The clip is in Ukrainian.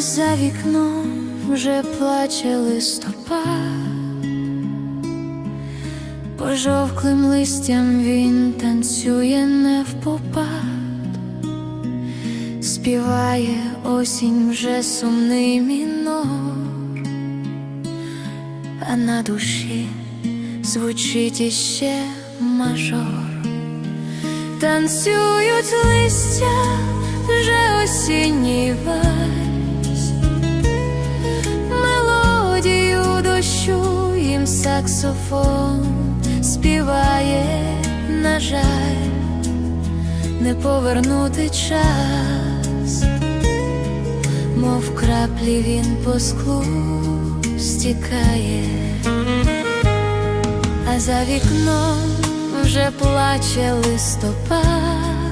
за вікном вже плаче листопад, пожовклим листям він танцює не впопад, співає осінь вже сумний мінор, а на душі звучить іще мажор. Танцюють листя вже осінній саксофон співає, на жаль, не повернути час, мов краплі він по склу стікає а за вікном вже плаче листопад,